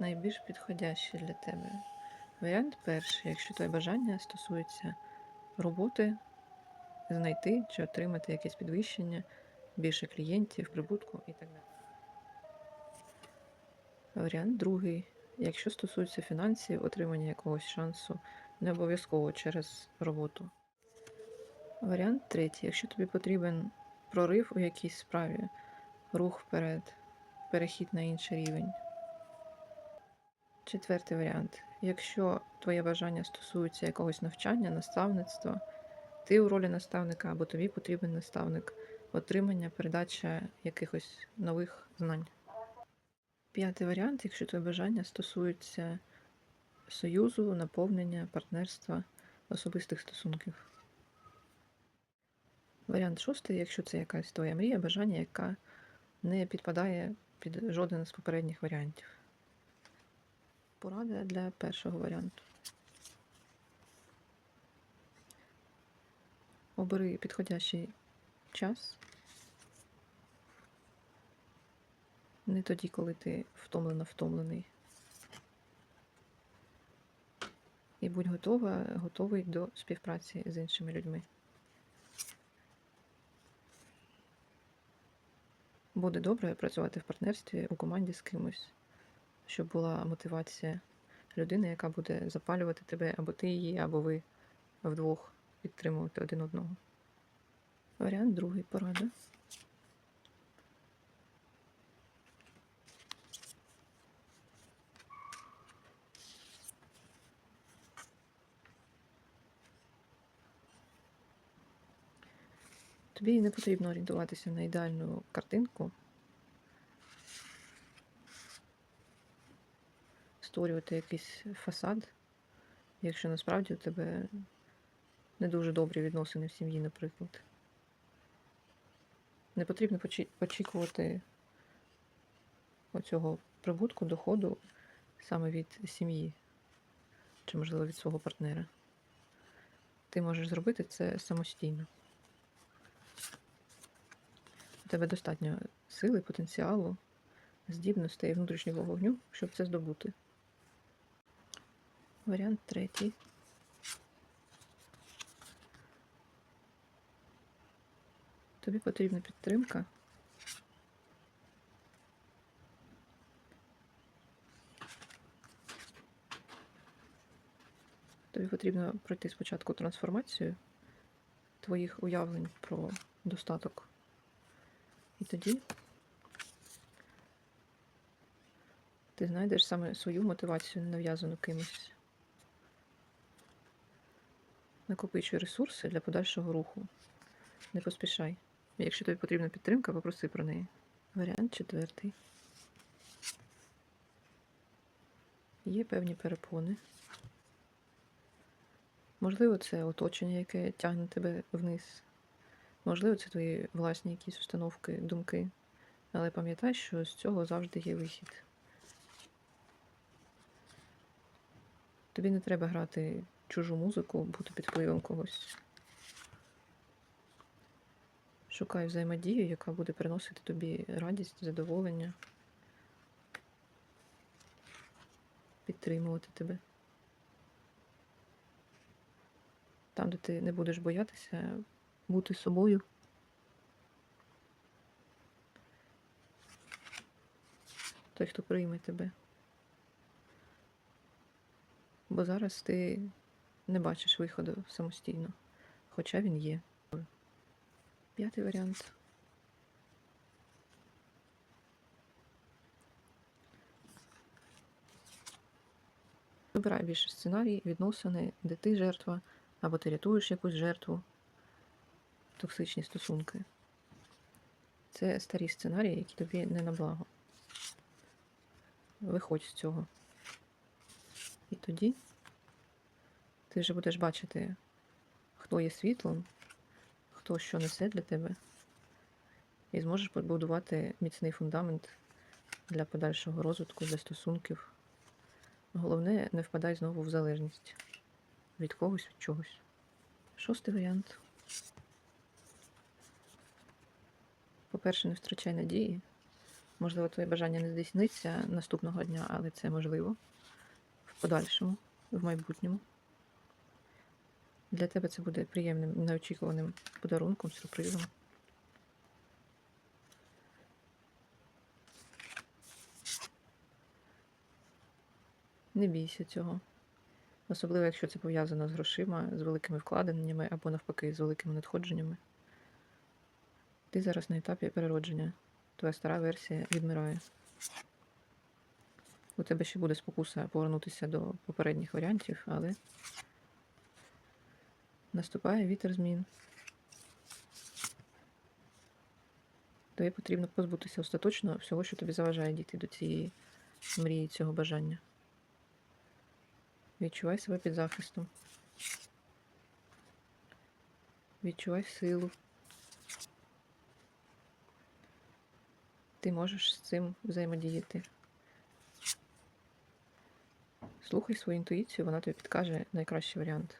найбільш підходящі для тебе. Варіант перший, якщо твоє бажання стосується роботи, знайти чи отримати якесь підвищення, більше клієнтів, прибутку і так далі. Варіант другий, якщо стосується фінансів, отримання якогось шансу, не обов'язково через роботу. Варіант третій, якщо тобі потрібен прорив у якійсь справі, рух вперед, перехід на інший рівень. Четвертий варіант. Якщо твоє бажання стосується якогось навчання, наставництва, ти у ролі наставника або тобі потрібен наставник, отримання, передача якихось нових знань. П'ятий варіант, якщо твоє бажання стосується союзу, наповнення, партнерства, особистих стосунків. Варіант шостий, якщо це якась твоя мрія, бажання, яка не підпадає під жоден з попередніх варіантів. Порада для першого варіанту. Обери підходящий час. Не тоді, коли ти втомлено втомлений. І будь готова, готовий до співпраці з іншими людьми. Буде добре працювати в партнерстві у команді з кимось, щоб була мотивація людини, яка буде запалювати тебе, або ти її, або ви вдвох підтримувати один одного. Варіант другий порада. Тобі не потрібно орієнтуватися на ідеальну картинку, створювати якийсь фасад, якщо насправді у тебе не дуже добрі відносини в сім'ї, наприклад. Не потрібно очікувати оцього прибутку, доходу саме від сім'ї, чи, можливо, від свого партнера. Ти можеш зробити це самостійно. У тебе достатньо сили, потенціалу, здібностей і внутрішнього вогню, щоб це здобути. Варіант третій. Тобі потрібна підтримка. Тобі потрібно пройти спочатку трансформацію твоїх уявлень про достаток. І тоді ти знайдеш саме свою мотивацію, не нав'язану кимось. Накопичуй ресурси для подальшого руху. Не поспішай. Якщо тобі потрібна підтримка, попроси про неї. Варіант четвертий. Є певні перепони. Можливо, це оточення, яке тягне тебе вниз. Можливо, це твої власні якісь установки, думки. Але пам'ятай, що з цього завжди є вихід. Тобі не треба грати чужу музику, бути під впливом когось. Шукай взаємодію, яка буде приносити тобі радість, задоволення, підтримувати тебе. Там, де ти не будеш боятися бути собою. Той, хто прийме тебе. Бо зараз ти не бачиш виходу самостійно, хоча він є. П'ятий варіант. Вибирай більше сценарій, відносини, де ти жертва, або ти рятуєш якусь жертву, токсичні стосунки. Це старі сценарії, які тобі не на благо. Виходь з цього. І тоді ти вже будеш бачити, хто є світлом, хто що несе для тебе, і зможеш побудувати міцний фундамент для подальшого розвитку, для стосунків. Головне, не впадай знову в залежність від когось, від чогось. Шостий варіант. По-перше, не втрачай надії, Можливо, твоє бажання не здійсниться наступного дня, але це можливо в подальшому, в майбутньому. Для тебе це буде приємним, неочікуваним подарунком, сюрпризом. Не бійся цього. Особливо, якщо це пов'язано з грошима, з великими вкладеннями або навпаки з великими надходженнями. Ти зараз на етапі переродження. Твоя стара версія відмирає. У тебе ще буде спокуса повернутися до попередніх варіантів, але наступає вітер змін. Тобі потрібно позбутися остаточно всього, що тобі заважає дійти до цієї мрії, цього бажання. Відчувай себе під захистом. Відчувай силу. Ти можеш з цим взаємодіяти. Слухай свою інтуїцію, вона тобі підкаже найкращий варіант.